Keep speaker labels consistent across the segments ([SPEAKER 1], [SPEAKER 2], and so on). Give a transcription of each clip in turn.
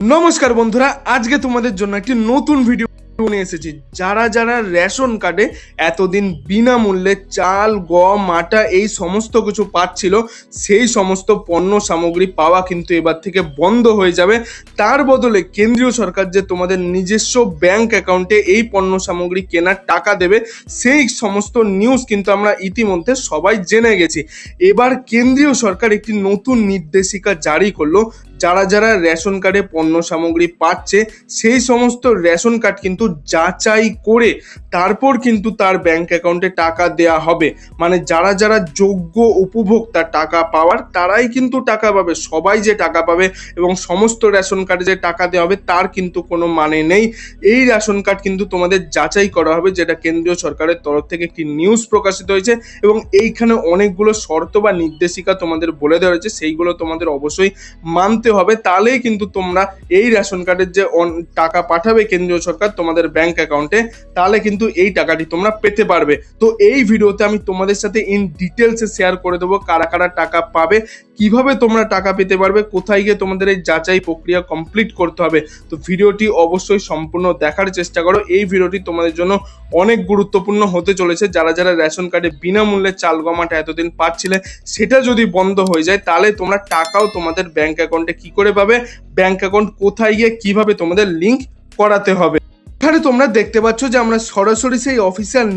[SPEAKER 1] নমস্কার বন্ধুরা, আজকে তোমাদের জন্য একটি নতুন ভিডিও নিয়ে এসেছি। যারা যারা রেশন কার্ডে এতদিন বিনামূল্যে চাল, গম, আটা এই সমস্ত কিছু পাচ্ছিল, সেই সমস্ত পণ্য সামগ্রী পাওয়া কিন্তু এবার থেকে বন্ধ হয়ে যাবে। তার বদলে কেন্দ্রীয় সরকার যে তোমাদের নিজস্ব ব্যাংক অ্যাকাউন্টে এই পণ্য সামগ্রী কেনার টাকা দেবে, সেই সমস্ত নিউজ কিন্তু আমরা ইতিমধ্যে সবাই জেনে গেছি। এবার কেন্দ্রীয় সরকার একটি নতুন নির্দেশিকা জারি করল যারা যারা রেশন কার্ডে পণ্য সামগ্রী পাচ্ছে, সেই সমস্ত রেশন কার্ড কিন্তু যাচাই করে তারপর কিন্তু তার ব্যাংক অ্যাকাউন্টে টাকা দেয়া হবে। মানে যারা যারা যোগ্য উপভোক্তা টাকা পাওয়ার, তারাই কিন্তু টাকা পাবে। সবাই যে টাকা পাবে এবং সমস্ত রেশন কার্ডে যে টাকা দেওয়া হবে, তার কিন্তু কোনো মানে নেই। এই রেশন কার্ড কিন্তু তোমাদের যাচাই করা হবে, যেটা কেন্দ্রীয় সরকারের তরফ থেকে একটি নিউজ প্রকাশিত হয়েছে এবং এইখানে অনেকগুলো শর্ত বা নির্দেশিকা তোমাদের বলে দেওয়া হয়েছে, সেইগুলো তোমাদের অবশ্যই মানতে হবে, তাহলেই কিন্তু তোমরা এই রেশন কার্ডের যে টাকা পাঠাবে কেন্দ্রীয় সরকার তোমাদের ব্যাংক অ্যাকাউন্টে তাহলে কিন্তু এই টাকাটি তোমরা পেতে পারবে। তো এই ভিডিওতে আমি তোমাদের সাথে ইন ডিটেলসে শেয়ার করে দেবো কারা কারা টাকা পাবে, কীভাবে তোমরা টাকা পেতে পারবে, কোথায় গিয়ে তোমাদের এই যাচাই প্রক্রিয়া কমপ্লিট করতে হবে। তো ভিডিওটি অবশ্যই সম্পূর্ণ দেখার চেষ্টা করো, এই ভিডিওটি তোমাদের জন্য অনেক গুরুত্বপূর্ণ হতে চলেছে। যারা যারা রেশন কার্ডে বিনামূল্যে চাল গমাটা এতদিন পাচ্ছিলে, সেটা যদি বন্ধ হয়ে যায়, তাহলে তোমরা টাকাও তোমাদের ব্যাংক অ্যাকাউন্টে কি করে পাবে? ব্যাংক অ্যাকাউন্ট কোথায় গিয়ে কীভাবে তোমাদের লিংক করাতে হবে? এখানে তোমরা দেখতে পাচ্ছ যে আমরা সরাসরি সেই অফিসিয়াল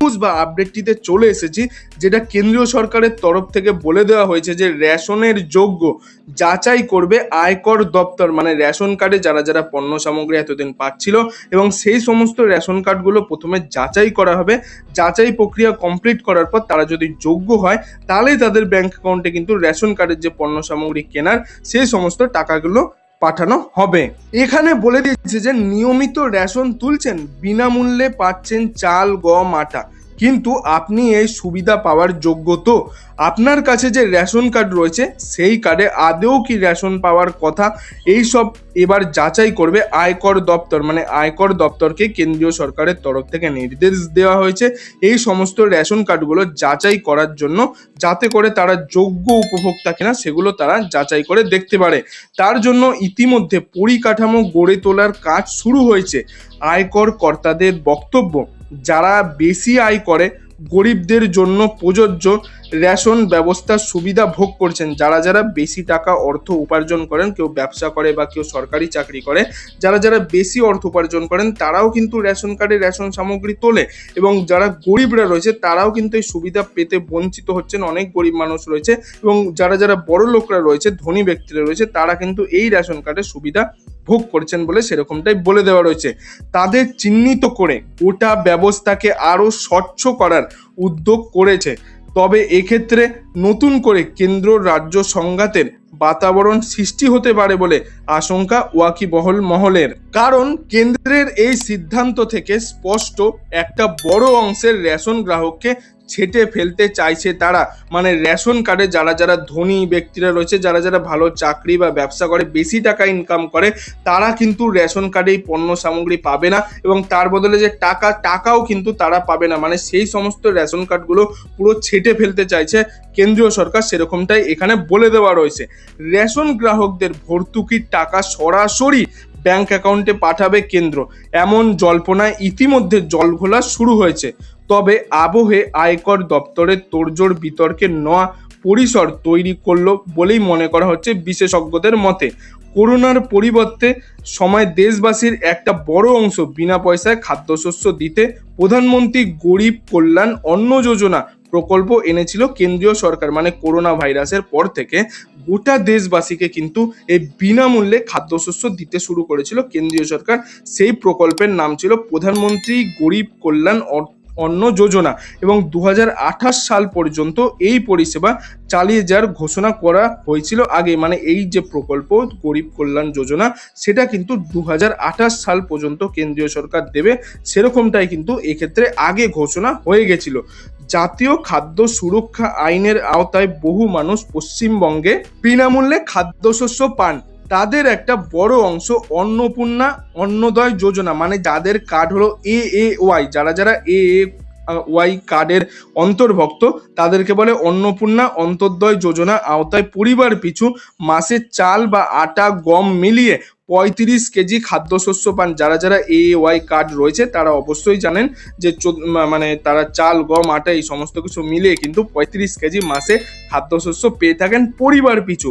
[SPEAKER 1] নিউজ বা আপডেটটিতে চলে এসেছি, যেটা কেন্দ্রীয় সরকারের তরফ থেকে বলে দেওয়া হয়েছে যে রেশনের যোগ্য যাচাই করবে আয়কর দপ্তর মানে রেশন কার্ডে যারা যারা পণ্য সামগ্রী এতদিন পাচ্ছিল এবং সেই সমস্ত রেশন কার্ডগুলো প্রথমে যাচাই করা হবে। যাচাই প্রক্রিয়া কমপ্লিট করার পর তারা যদি যোগ্য হয়, তাহলেই তাদের ব্যাংক অ্যাকাউন্টে কিন্তু রেশন কার্ডের যে পণ্য সামগ্রী কেনার, সেই সমস্ত টাকাগুলো পাঠানো হবে। এখানে বলে দিয়েছে যে নিয়মিত রেশন তুলছেন বিনামূল্যে পাচ্ছেন চাল গম আটা। কিন্তু আপনি এই সুবিধা পাওয়ার যোগ্য তো। আপনার কাছে যে রেশন কার্ড রয়েছে, সেই কার্ডে আদেও কি রেশন পাওয়ার কথা? এই সব এবার যাচাই করবে আয়কর দপ্তর মানে আয়কর দপ্তরকে কেন্দ্রীয় সরকারের তরফ থেকে নির্দেশ দেওয়া হয়েছে এই সমস্ত রেশন কার্ডগুলো যাচাই করার জন্য, যাতে করে তারা যোগ্য উপভোক্তা কিনা সেগুলো তারা যাচাই করে দেখতে পারে। তার জন্য ইতিমধ্যে পরিকাঠামো গড়ে তোলার কাজ শুরু হয়েছে। আয়কর কর্তাদের বক্তব্য যারা বেশি আয় করে গরিবদের জন্য প্রযোজ্য রেশন ব্যবস্থার সুবিধা ভোগ করছেন। যারা যারা বেশি টাকা অর্থ উপার্জন করেন, কেউ ব্যবসা করে বা কেউ সরকারি চাকরি করে, যারা যারা বেশি অর্থ উপার্জন করেন, তারাও কিন্তু রেশন কার্ডে রেশন সামগ্রী তোলে এবং যারা গরিবরা রয়েছে, তারাও কিন্তু এই সুবিধা পেতে বঞ্চিত হচ্ছেন। অনেক গরিব মানুষ রয়েছে এবং যারা যারা বড় লোকরা রয়েছে, ধনী ব্যক্তিরা রয়েছে, তারা কিন্তু এই রেশন কার্ডের সুবিধা ভোগ করছেন বলে সেরকমটাই বলে দেওয়া রয়েছে। তাদের চিহ্নিত করে গোটা ব্যবস্থাকে আরও স্বচ্ছ করার উদ্যোগ করেছে। তবে এক্ষেত্রে নতুন করে কেন্দ্র রাজ্য সংঘাতের বাতাবরণ সৃষ্টি হতে পারে বলে আশঙ্কা ওয়াকিবহল মহলের। কারণ কেন্দ্রের এই সিদ্ধান্ত থেকে স্পষ্ট, একটা বড় অংশের রেশন গ্রাহককে ছেটে ফেলতে চাইছে তারা। মানে রেশন কার্ডে যারা যারা ধনী ব্যক্তিরা রয়েছে, যারা যারা ভালো চাকরি বা ব্যবসা করে, বেশি টাকা ইনকাম করে, তারা কিন্তু রেশন কার্ডে এই পণ্য সামগ্রী পাবে না এবং তার বদলে যে টাকা, টাকাও কিন্তু তারা পাবে না। মানে সেই সমস্ত রেশন কার্ডগুলো পুরো ছেটে ফেলতে চাইছে কেন্দ্রীয় সরকার, সেরকমটাই এখানে বলে দেওয়া রয়েছে। রেশন গ্রাহকদের ভর্তুকির টাকা সরাসরি ব্যাংক অ্যাকাউন্টে পাঠাবে কেন্দ্র। এমন জল্পনায় ইতিমধ্যে জলঘোলা শুরু হয়েছে। তবে আবহে আয়কর দপ্তরের তোড়জোড় বিতর্কের নয়া পরিসর তৈরি করল বলেই মনে করা হচ্ছে বিশেষজ্ঞদের মতে। করোনার পরিবর্তে সময় দেশবাসীর একটা বড় অংশ বিনা পয়সায় খাদ্যশস্য দিতে প্রধানমন্ত্রী গরিব কল্যাণ অন্ন যোজনা প্রকল্প এনেছিল কেন্দ্রীয় সরকার। মানে করোনা ভাইরাসের পর থেকে গোটা দেশবাসীকে কিন্তু এই বিনামূল্যে খাদ্যশস্য দিতে শুরু করেছিল কেন্দ্রীয় সরকার। সেই প্রকল্পের নাম ছিল প্রধানমন্ত্রী গরিব কল্যাণ অন্ন যোজনা এবং দু হাজার আঠাশ সাল পর্যন্ত এই পরিষেবা চালিয়ে যাওয়ার ঘোষণা করা হয়েছিল আগে। মানে এই যে প্রকল্প গরিব কল্যাণ যোজনা, সেটা কিন্তু দু হাজার আঠাশ সাল পর্যন্ত কেন্দ্রীয় সরকার দেবে, সেরকমটাই কিন্তু এক্ষেত্রে আগে ঘোষণা হয়ে গেছিল। জাতীয় খাদ্য সুরক্ষা আইনের আওতায় বহু মানুষ পশ্চিমবঙ্গে বিনামূল্যে খাদ্যশস্য পান। তাদের একটা বড় অংশ অন্নপূর্ণা অন্নদয় যোজনা মানে যাদের কার্ড হলো এ এ ওয়াই যারা যারা এ এ ওয়াই কার্ডের অন্তর্ভুক্ত। তাদেরকে বলে অন্নপূর্ণা অন্তর্দয় যোজনা আওতায় পরিবার পিছু মাসে চাল বা আটা, গম মিলিয়ে পঁয়ত্রিশ কেজি খাদ্যশস্য পান। যারা যারা এ ওয়াই কার্ড রয়েছে, তারা অবশ্যই জানেন যে মানে তারা চাল, গম, আটা এই সমস্ত কিছু মিলিয়ে কিন্তু পঁয়ত্রিশ কেজি মাসে খাদ্যশস্য পেয়ে থাকেন পরিবার পিছু।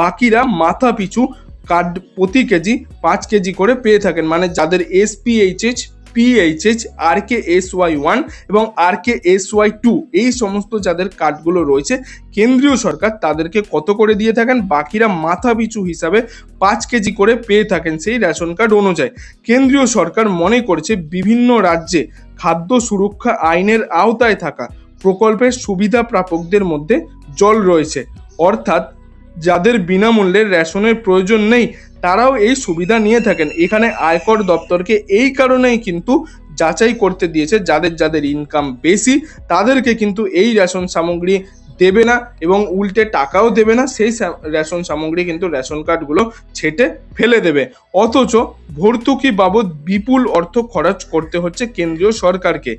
[SPEAKER 1] বাকিরা মাথা পিছু কার্ড প্রতি কেজি পাঁচ কেজি করে পেয়ে থাকেন। মানে যাদের SPHH PHH R K S Y one এবং R K S Y two এই সমস্ত যাদের কার্ডগুলো রয়েছে, কেন্দ্রীয় সরকার তাদেরকে কত করে দিয়ে থাকেন? বাকিরা মাথা পিছু হিসাবে পাঁচ কেজি করে পেয়ে থাকেন সেই রেশন কার্ড অনুযায়ী। কেন্দ্রীয় সরকার মনে করছে বিভিন্ন রাজ্যে খাদ্য সুরক্ষা আইনের আওতায় থাকা প্রকল্পের সুবিধা প্রাপকদের মধ্যে জল রয়েছে। অর্থাৎ যাদের বিনামূল্যে রেশনের প্রয়োজন নেই তারাও এই সুবিধা নিয়ে থাকেন। এখানে আয়কর দপ্তরকে এই কারণেই কিন্তু যাচাই করতে দিয়েছে, যাদের যাদের ইনকাম বেশি, তাদেরকে কিন্তু এই রেশন সামগ্রী দেবে না এবং উল্টে টাকাও দেবে না, সেই রেশন সামগ্রী কিন্তু রেশন কার্ডগুলো ছেটে ফেলে দেবে। অথচ ভর্তুকি বাবদ বিপুল অর্থ খরচ করতে হচ্ছে কেন্দ্রীয় সরকারকে।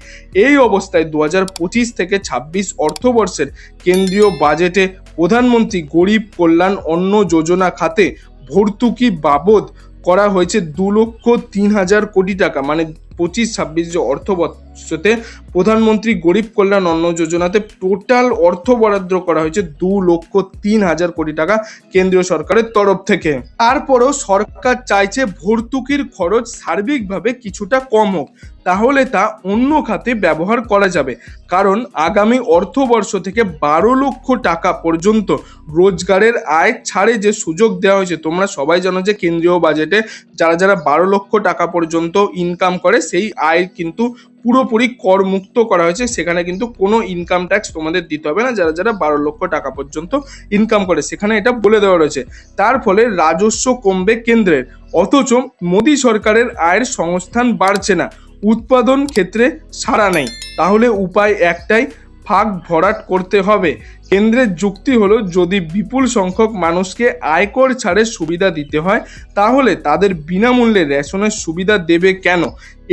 [SPEAKER 1] এই অবস্থায় দু পঁচিশ থেকে ছাব্বিশ অর্থবর্ষের কেন্দ্রীয় বাজেটে প্রধানমন্ত্রী গরিব কল্যাণ অন্ন যোজনা খাতে ভর্তুকি বাবদ করা হয়েছে দু লক্ষ তিন হাজার কোটি টাকা মানে পঁচিশ ছাব্বিশ যে অর্থবর্ষতে প্রধানমন্ত্রী গরিব কল্যাণ অন্ন যোজনাতে টোটাল অর্থ বরাদ্দ করা হয়েছে দু লক্ষ তিন হাজার কোটি টাকা কেন্দ্রীয় সরকারের তরফ থেকে। তারপরেও সরকার চাইছে ভর্তুকির খরচ সার্বিকভাবে কিছুটা কম হোক, তাহলে তা অন্য খাতে ব্যবহার করা যাবে। কারণ আগামী অর্থবর্ষ থেকে বারো লক্ষ টাকা পর্যন্ত রোজগারের আয় ছাড়ে যে সুযোগ দেওয়া হয়েছে, তোমরা সবাই জানো যে কেন্দ্রীয় বাজেটে যারা যারা বারো লক্ষ টাকা পর্যন্ত ইনকাম করে, সেই আয় কিন্তু পুরোপুরি কর মুক্ত করা হয়েছে, সেখানে কিন্তু কোনো ইনকাম ট্যাক্স তোমাদের দিতে হবে না, যারা যারা বারো লক্ষ টাকা পর্যন্ত ইনকাম করে, সেখানে এটা বলে দেওয়া রয়েছে। তার ফলে রাজস্ব কমবে কেন্দ্রের, অথচ মোদী সরকারের আয়ের সংস্থান বাড়ছে না, উৎপাদন ক্ষেত্রে সাড়া নেই। তাহলে উপায় একটাই ফাঁক ভরাট করতে হবে। কেন্দ্রের যুক্তি হলো, যদি বিপুল সংখ্যক মানুষকে আয়কর ছাড়ের সুবিধা দিতে হয়, তাহলে তাদের বিনামূল্যে রেশনের সুবিধা দেবে কেন?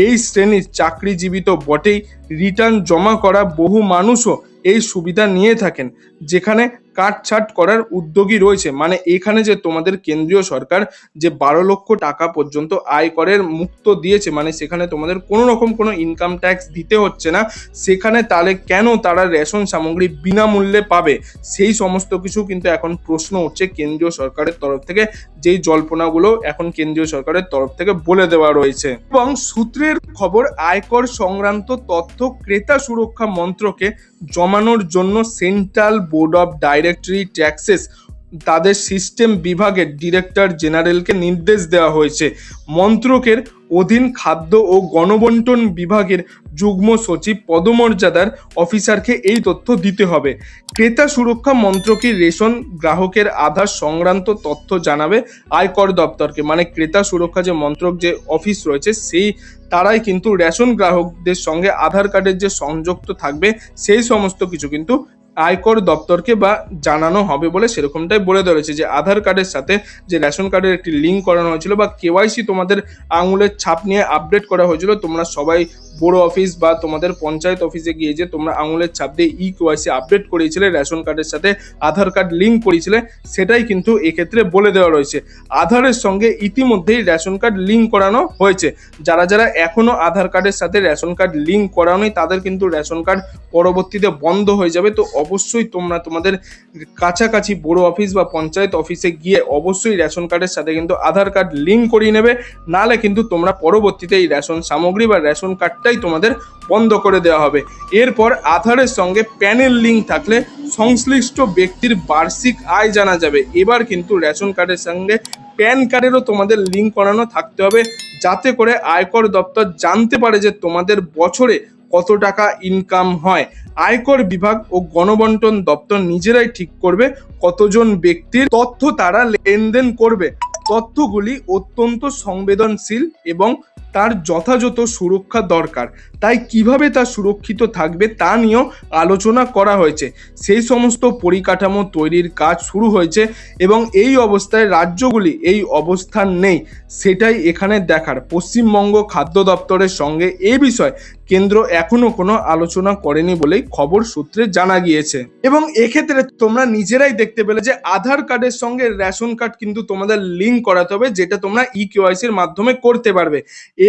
[SPEAKER 1] এই শ্রেণির চাকরিজীবী তো বটেই, রিটার্ন জমা করা বহু মানুষও এই সুবিধা নিয়ে থাকেন, যেখানে কাটছাট করার উদ্যোগী রয়েছে। মানে এখানে যে তোমাদের কেন্দ্রীয় সরকার যে বারো লক্ষ টাকা পর্যন্ত আয়করের মুক্ত দিয়েছে মানে সেখানে তোমাদের কোনো রকম কোনো ইনকাম ট্যাক্স দিতে হচ্ছে না, সেখানে তাহলে কেন তারা রেশন সামগ্রী বিনামূল্যে পাবে? সেই সমস্ত কিছু কিন্তু এখন প্রশ্ন উঠছে কেন্দ্রীয় সরকারের তরফ থেকে, যেই জল্পনাগুলো এখন কেন্দ্রীয় সরকারের তরফ থেকে বলে দেওয়া রয়েছে। এবং সূত্রের খবর, আয়কর সংক্রান্ত তথ্য ক্রেতা সুরক্ষা মন্ত্রকে জমানোর জন্য Central Board of Direct Taxes তাদের সিস্টেম বিভাগের ডিরেক্টর জেনারেলকে নির্দেশ দেওয়া হয়েছে। মন্ত্রকের অধীন খাদ্য ও গণবন্টন বিভাগের যুগ্ম সচিব পদমর্যাদার অফিসারকে এই তথ্য দিতে হবে। ক্রেতা সুরক্ষা মন্ত্রকে রেশন, গ্রাহকের আধার সংক্রান্ত তথ্য জানাবে আয়কর দপ্তরকে। মানে ক্রেতা সুরক্ষা যে মন্ত্রক, যে অফিস রয়েছে, সেই তারাই কিন্তু রেশন গ্রাহকদের সঙ্গে আধার কার্ডের যে সংযুক্ত থাকবে, সেই সমস্ত কিছু কিন্তু আয়কর দপ্তরকে বা জানানো হবে বলে সেরকমটাই বলে দেওয়া হয়েছে যে আধার কার্ডের সাথে যে রেশন কার্ডের একটি লিঙ্ক করানো হয়েছিল বা কেওয়াইসি তোমাদের আঙুলের ছাপ নিয়ে আপডেট করা হয়েছিল, তোমরা সবাই বড় অফিস বা তোমাদের পঞ্চায়েত অফিসে গিয়ে যে তোমরা আঙুলের ছাপ দিয়ে ই কেওয়াইসি আপডেট করিয়েছিলে, রেশন কার্ডের সাথে আধার কার্ড লিঙ্ক করিয়েছিলে, সেটাই কিন্তু এক্ষেত্রে বলে দেওয়া রয়েছে। আধারের সঙ্গে ইতিমধ্যেই রেশন কার্ড লিঙ্ক করানো হয়েছে। যারা যারা এখনও আধার কার্ডের সাথে রেশন কার্ড লিঙ্ক করানোই তাদের কিন্তু রেশন কার্ড পরবর্তীতে বন্ধ হয়ে যাবে। তো অবশ্যই তোমরা তোমাদের কাছাকাছি বড় অফিস বা পঞ্চায়েত অফিসে গিয়ে অবশ্যই রেশন কার্ডের সাথে কিন্তু আধার কার্ড লিঙ্ক করিয়ে নেবে। নালে কিন্তু তোমরা পরবর্তীতে এই রেশন সামগ্রী বা রেশন কার্ডটাই তোমাদের বন্ধ করে দেওয়া হবে। এরপর আধারের সঙ্গে প্যানেল লিঙ্ক থাকলে সংশ্লিষ্ট ব্যক্তির বার্ষিক আয় জানা যাবে। এবার কিন্তু রেশন কার্ডের সঙ্গে প্যান কার্ডেরও তোমাদের লিঙ্ক করানো থাকতে হবে। যাতে করে আয়কর দপ্তর জানতে পারে যে তোমাদের বছরে কত টাকা ইনকাম হয়, আয়কর বিভাগ ও গণবন্টন দপ্তর নিজেরাই ঠিক করবে কতজন ব্যক্তির তথ্য তারা লেনদেন করবে। তথ্যগুলি অত্যন্ত সংবেদনশীল এবং তার যথাযথ সুরক্ষা দরকার। তাই কীভাবে তা সুরক্ষিত থাকবে তা নিয়েও আলোচনা করা হয়েছে। সেই সমস্ত পরিকাঠামো তৈরির কাজ শুরু হয়েছে এবং এই অবস্থায় রাজ্যগুলি এই অবস্থান নেই, সেটাই এখানে দেখার। পশ্চিমবঙ্গ খাদ্য দপ্তরের সঙ্গে এ বিষয়ে কেন্দ্র এখনও কোনো আলোচনা করেনি বলেই খবর সূত্রে জানা গিয়েছে। এবং এক্ষেত্রে তোমরা নিজেরাই দেখতে পেলে যে আধার কার্ডের সঙ্গে রেশন কার্ড কিন্তু তোমাদের লিঙ্ক করাতে হবে, যেটা তোমরা ই কেওয়াইসির মাধ্যমে করতে পারবে।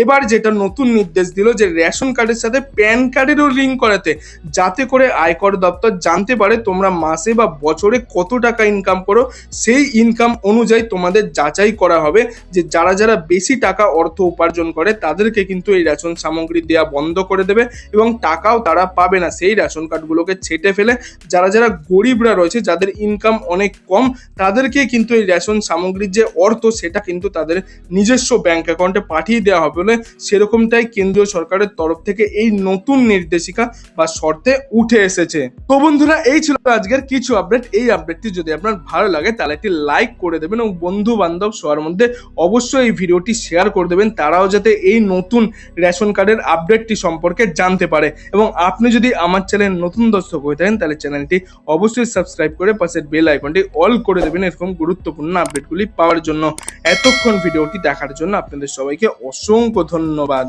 [SPEAKER 1] এবার যেটা নতুন নির্দেশ দিল যে রেশন কার্ডের সাথে প্যান কার্ডেরও লিঙ্ক করাতে, যাতে করে আয়কর দপ্তর জানতে পারে তোমরা মাসে বা বছরে কত টাকা ইনকাম করো, সেই ইনকাম অনুযায়ী তোমাদের যাচাই করা হবে যে যারা যারা বেশি টাকা অর্থ উপার্জন করে তাদেরকে কিন্তু এই রেশন সামগ্রী দেওয়া বন্ধ করে দেবে এবং টাকাও তারা পাবে না। সেই রেশন কার্ডগুলোকে ছেটে ফেলে যারা যারা গরিবরা রয়েছে, যাদের ইনকাম অনেক কম, তাদেরকে কিন্তু এই রেশন সামগ্রীর যে অর্থ, সেটা কিন্তু তাদের নিজস্ব ব্যাংক অ্যাকাউন্টে পাঠিয়ে দেওয়া হবে বলে সেরকমটাই কেন্দ্রীয় সরকারের তরফ থেকে এই নতুন নির্দেশিকা বা শর্তে উঠে এসেছে। তো বন্ধুরা, এই ছিল আজকের কিছু আপডেট এই আপডেটটি যদি আপনার ভালো লাগে, তাহলে একটি লাইক করে দেবেন এবং বন্ধু বান্ধব সবার মধ্যে অবশ্যই এই ভিডিওটি শেয়ার করে দেবেন। তারাও যাতে এই নতুন রেশন কার্ডের আপডেটটি সম্পর্কে জানতে পারে। এবং আপনি যদি আমার চ্যানেল নতুন দর্শক হয়ে থাকেন, তাহলে চ্যানেলটি অবশ্যই সাবস্ক্রাইব করে পাশের বেল আইকনটি অল করে দেবেন এরকম গুরুত্বপূর্ণ আপডেটগুলি পাওয়ার জন্য। এতক্ষণ ভিডিওটি দেখার জন্য আপনাদের সবাইকে অসংখ্য ধন্যবাদ।